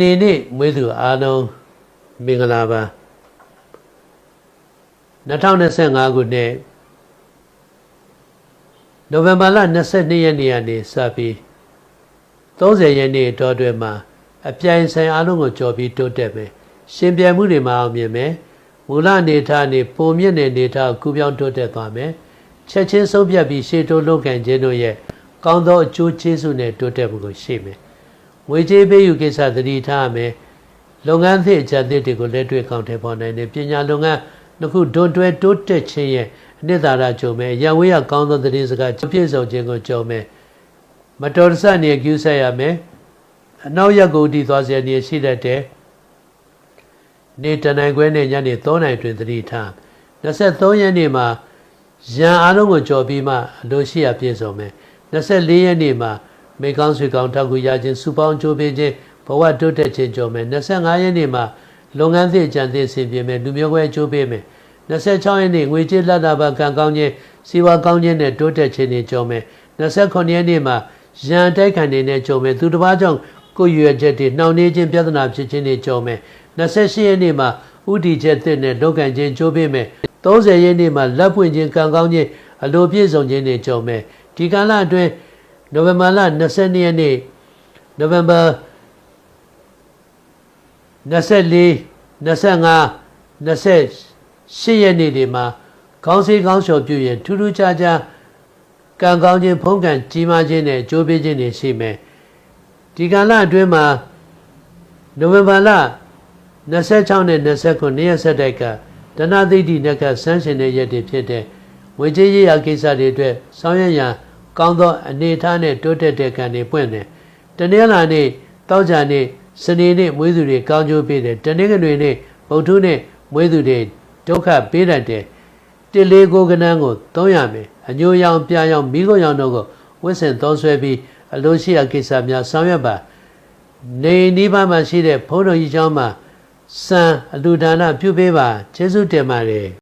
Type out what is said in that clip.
နေနေ့မွေးသူအားလုံးမင်္ဂလာပါ2025ခုနှစ်နိုဝင်ဘာလ22ရက်နေ့ကနေစပြီး30ရက်နေ့တောအတွင်းမှာအပြိုင်ဆိုင်အားလုံးကိုကြော်ပြီးတိုးတက်မယ်ရှင်ပြိုင်မှုတွေမှာအောင်မြင်မယ်မူလအနေထားနေပုံမြင့်တဲ့အနေထားကိုကူးပြောင်းတိုးတက်သွားမယ်ချက်ချင်းဆုံးဖြတ်ပြီးရှေ့တိုးလုပ်ကန်ခြင်းတို့ရဲ့ကောင်းသောအကျိုးကျေးဇူးနဲ့တိုးတက်မှုကိုရှိမယ် ငွေကြေးပေးယူကိစ္စသတိထားရမယ်လုပ်ငန်းသစ်အကြံသစ်တွေကိုလက်တွေ့ကောင်းထဲပေါ်နိုင်တယ်ပညာလုပ်ငန်းတစ်ခုဒွန်တွဲတိုးတက်ခြင်းရဲ့အနှစ်သာရကြုံမယ်ရန်ဝေးရကောင်းသောသတင်းစကားပြည့်စုံခြင်းကိုကြုံမယ်မတော်တဆနေကျူးဆက်ရမယ်အနောက်ရက်ကိုတည်သွားစေနေရှိတတ်တယ်နေတနိုင်ခွဲနဲ့ညနေ3နိုင်တွင်သတိထား23ရက်နေ့မှာရန်အားလုံးကိုကြော်ပြီးမှအလိုရှိရပြည့်စုံမယ်24ရက်နေ့မှာ မေကောင်းဆွေကောင်းထောက်ကူရခြင်းစုပေါင်းကြိုးပေးခြင်းဘဝတိုးတက်ခြင်းကြော်မယ်25ရက်နေ့မှာလုပ်ငန်းသစ်ကြံသစ်ဆင်ပြေမယ်လူမျိုးခွဲကြိုးပေးမယ်26ရက်နေ့ငွေကြေးလက်တာပါကံကောင်းခြင်းစီဝါကောင်းခြင်းနဲ့တိုးတက်ခြင်းတွေကြော်မယ်29ရက်နေ့မှာရန်တိုက်ခံနေနဲ့ကြော်မယ်သူတစ်ပါးကြောင့်ကိုယ်ရွယ်ချက်တွေနှောင့်နှေးခြင်းပြဿနာဖြစ်ခြင်းတွေကြော်မယ်28ရက်နေ့မှာဥတီချက်သစ်နဲ့လောကန်ခြင်းကြိုးပေးမယ်30ရက်နေ့မှာလက်ပွင့်ခြင်းကံကောင်းခြင်းအလိုပြည့်စုံခြင်းတွေကြော်မယ်ဒီကာလအတွင်း နိုဝင်ဘာလ22ရက်နေ့နိုဝင်ဘာ24 25 28ရက်နေ့တွေမှာခေါင်းစည်းခေါင်းလျှော်ပြုရင်ထူးထူးခြားခြားကံကောင်းခြင်းဖုံးကံကြီးမားခြင်းနဲ့အကျိုးပေးခြင်းတွေရှိမယ်ဒီကာလအတွင်းမှာနိုဝင်ဘာလ26နဲ့29ရက်ဆက်တိုက်ကဒနာသိတိနဲ့ကဆန်းရှင်တဲ့ရက်တွေဖြစ်တဲ့ဝေကြီးရရာကိစ္စတွေအတွက်ဆောင်ရွက်ရန် ကောင်းသောအနေအထားနဲ့တိုးတက်တဲ့ကံတွေပွင့်တယ်တနင်္လာနေ့တောက်ကြနေ့စနေနေ့မွေးသူတွေကောင်းကျိုးပေးတယ်တနင်္ဂနွေနေ့ဗုဒ္ဓနေ့မွေးသူတွေဒုက္ခပေးတတ်တယ်တလေးကိုကနန်းကိုသုံးရမယ်အညိုရောင်ပြရောင်မိခိုးရောင်တို့ကိုဝှက်ဆင်သုံးဆွဲပြီးအလိုရှိရာကိစ္စများဆောင်ရွက်ပါနေနီးပါးမှာရှိတဲ့ဘုန်းတော်ကြီးကျောင်းမှာစံအလူဒါနပြုပေးပါကျေးဇူးတင်ပါတယ်